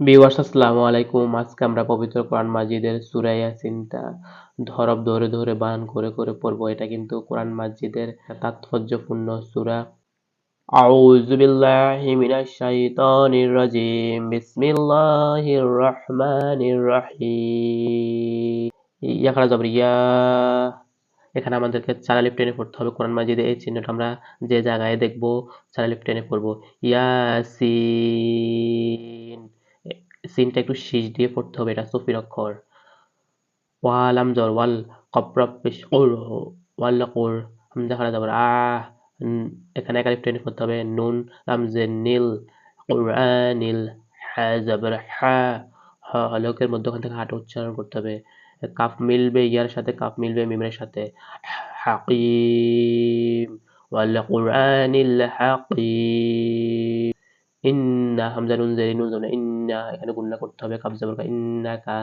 Viewers আসসালামু আলাইকুম আজকে আমরা পবিত্র কোরআন মাজিদের সূরা ইয়াসিনটা ধরব ধরে ধরে বানান করে করে পড়বো এটা কিন্তু কোরআন মাজিদের তাৎপর্যপূর্ণ সূরা أعوذ بالله من الشيطان الرجيم بسم الله الرحمن الرحيم ইয়াখানা জবর ইয়া এখানে আমাদেরকে চারালিপ টেনে পড়তে হবে কোরআন মাজিদে এই চিহ্নটা আমরা যে জায়গায় দেখবো চারালিপ টেনে পড়বো ইয়াসিন সিনটা একটু শীষ দিয়ে পড়তে হবে, এটা সফির অক্ষর। ওয়ালাম জর ওয়াল কপ্রপ ওর, ওয়াল কোর হামজা খারা যাবার আহ এখানে একালিপ টেনে পড়তে হবে। নুন, লামজে, নীল, কোরআনিল হ্যা যাবার হ্যা হলকের মধ্যখান থেকে হাট উচ্চারণ করতে হবে। কাফ মিলবে ইয়ার সাথে, কাফ মিলবে মিমের সাথে। হাকিম, ওয়াল কোরআনিল হাকিম। ইন্না হামজা নুন জেরি নুন জবর ইন্না এখানে গুন্না করতে হবে কাব জবর ইন্নাকা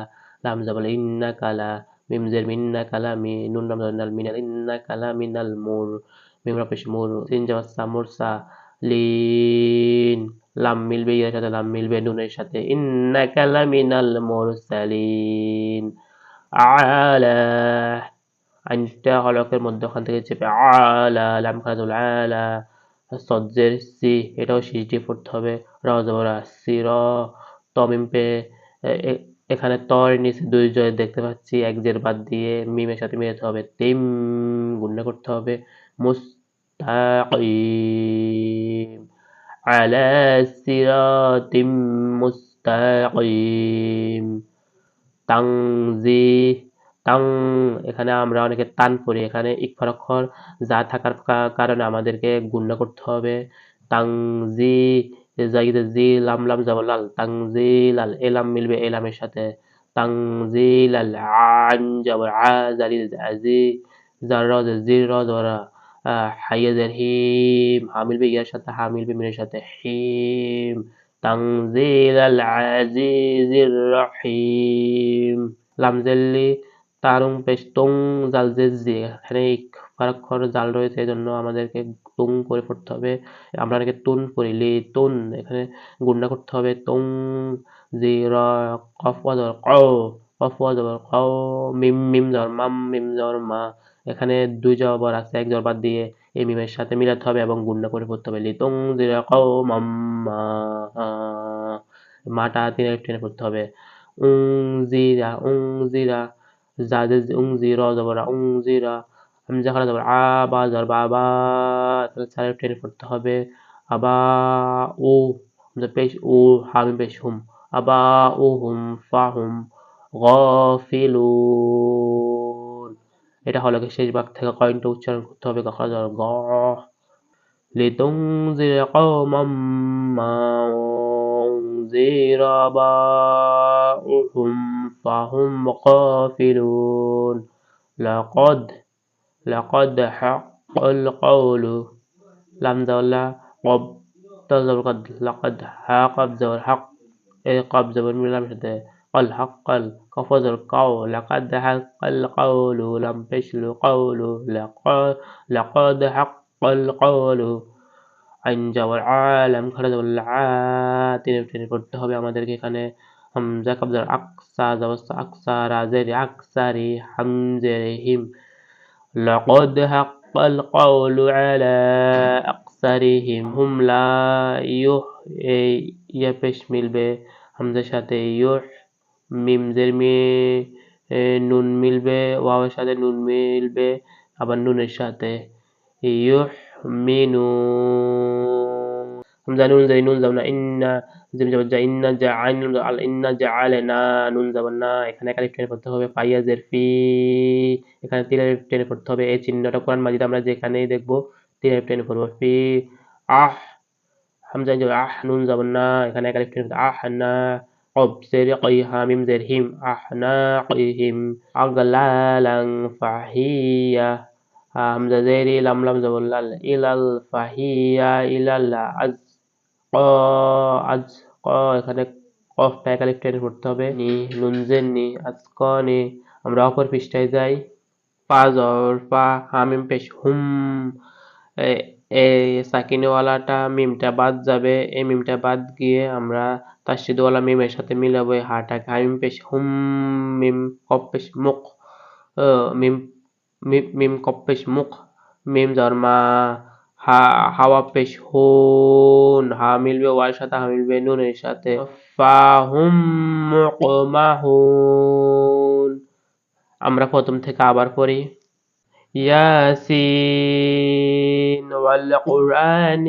লাম জবর ইন্নাকা লা মিম জের মিন্নাকা লা মি, নুন লাম জবর নাল মিনাল ইন্নাকা লা মিনাল মুর, মিম রা পেশ মুর সিন জবর সা মুরসা লিন, লাম মিলবে ইয়ার সাথে, লাম মিলবে নুনের সাথে ইন্নাকা লা মিনাল মুরসালিন আলা আইনটা হলকের মধ্যখান থেকে চেপে, আলা লাম খাজুল আলা সজ্জের সি, এটাও দিয়ে পড়তে হবে। র জবরা সি, র তমিম পে এখানে তর, নিচে, দুই, জয় দেখতে পাচ্ছি। এক, জের বাদ দিয়ে মিমের সাথে মিলাতে হবে। তিম গুন্না করতে হবে। মুস্তাকিম আলা সিরাতিম মুস্তাকিম। তাংজি তাং এখানে আমরা অনেকে তান পড়ি। এখানে ইকফার অক্ষর যা থাকার কারণে আমাদেরকে গুণ্য করতে হবে। তাংজি, জাগিদে জি লাম লাম যাব লাল তাংজি লাল এলাম মিলবে এলামের সাথে। তাংজি লাল, আন যাব আ আজি জার জি র জরা হিম, হা মিলবে ইয়ার সাথে, হা মিলবে মিনের সাথে, হিম। তাংজিল আল আজিজির রহিম তারুং পেশ, তুং জাল জেজি এখানে ফারাক্ষর জাল রয়েছে, এই জন্য আমাদেরকে তুং করে পড়তে হবে। আমরা অনেকে তুন পড়ি লি, তুন, এখানে গুন্ডা করতে হবে। তুং, জি, র, কফ ওয়াজর ক কফ ওয়াজর ক মিম মিম জর মাম, মিম জর মা, এখানে দুই জবর আছে, এক জবর দিয়ে এই মিমের সাথে মিলাতে হবে এবং গুন্ডা করে পড়তে হবে। লি, তুং, জি, র ক মাম, মা মাটা তিনে টেনে পড়তে হবে। উং জিরা উং জিরা জাদে উংজিরা জবরা উংজিরা হামজা খারা জবর আ বা জর বাবা তাহলে চারের টেনে পড়তে হবে আবা ও হামজা পেশ ও হামিম পেশ হুম আবা ও হুম ফা হুম গফিলুন এটা হলো শেষ ভাগ থেকে কয়েনটা উচ্চারণ করতে হবে কখনো জর গ লিতুংজির কওমাম মা উনজিরা বাউহুম فهم غافلون لقد لقد حق القول لم زولا قب تزور قد لقد حق زور حق اي قب زور من لم شده قل حق كفز القول لقد حق القول لم تشل قول لقد لقد حق القول আইন যাওয়ার আলাম খারা যাওয়ার আ টেনে টেনে পড়তে হবে আমাদেরকে এখানে হামজা কাবজার আকসা জাওয়াসা আকসা রাজের আকসারি হামজেরহিম لقد حق القول على أقصرهم هم لا يح ইয়া পেশ মিলবে হামজার সাথে ইউহ মিমজের মি নুন মিলবে ওয়াওয়ের সাথে নুন মিলবে আবার নুনের সাথে ইউহ মিনু যা নুন নুন যাব না ইন্না জিম যাব যা ইন্না যা আইন আল ইন্না যা আলে না নুন যাব না এখানে পড়তে হবে পাইয়া জের ফি এখানে পড়তে হবে এই চিহ্নটা কোরআন মাজিদ আমরা যেখানেই ফি আহ হামজা যাব আহ নুন যাব না এখানে আহ না আগলালাং ফাহিয়া হামজা লাম ইলাল ফাহিয়া ইলাল্লা আজ আজ ক এখানে কফ প্যাকালিফ টেনে পড়তে হবে। নি, নুনজেন নি আজ ক নি, আমরা অপর পৃষ্ঠায় যাই। পা জর, পা হামিম পেশ, হুম এই সাকিনওয়ালাটা মিমটা বাদ যাবে। এই মিমটা বাদ গিয়ে আমরা তাসদিদওয়ালা মিমের সাথে মিলাবো। হাটাকে হামিম পেশ, হুম, মিম, কপ, পেশ, মুখ মিম মিম, কপ, পেশ, মুখ, মিম জন্মা হা হাওয়া পেশ হুন হা মিলবে ওয়ার সাথে হা মিলবে নুনের সাথে ফাহুম মুকমাহুন আমরা প্রথম থেকে আবার পড়ি ياسين والقرآن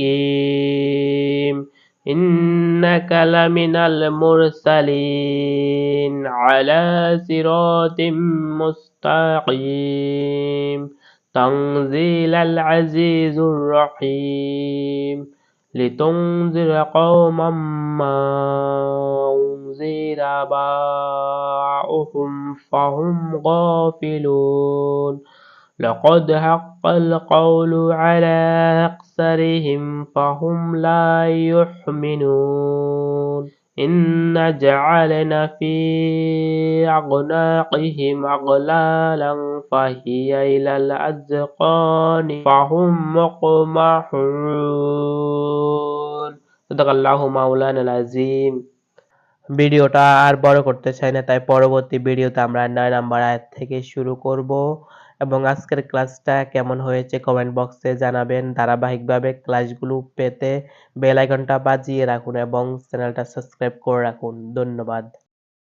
الحكيم إنك لمن المرسلين على صراط مستقيم تنزيل العزيز الرحيم لتنذر قوما ما أنذر آباؤهم فهم غافلون. لقد حق القول على أكثرهم فهم لا يؤمنون. إنا جعلنا في أعناقهم أغلالا فهي إلى الأذقان فهم مقمحون صدق الله مولانا العظيم ভিডিওটা আর বড় করতে চাই না তাই পরবর্তী ভিডিওতে আমরা নয় নাম্বার আয়াত থেকে শুরু করব এবং আজকের ক্লাসটা কেমন হয়েছে কমেন্ট বক্সে জানাবেন। ধারাবাহিকভাবে ক্লাসগুলো পেতে বেল আইকনটা বাজিয়ে রাখুন এবং চ্যানেলটা সাবস্ক্রাইব করে রাখুন। ধন্যবাদ।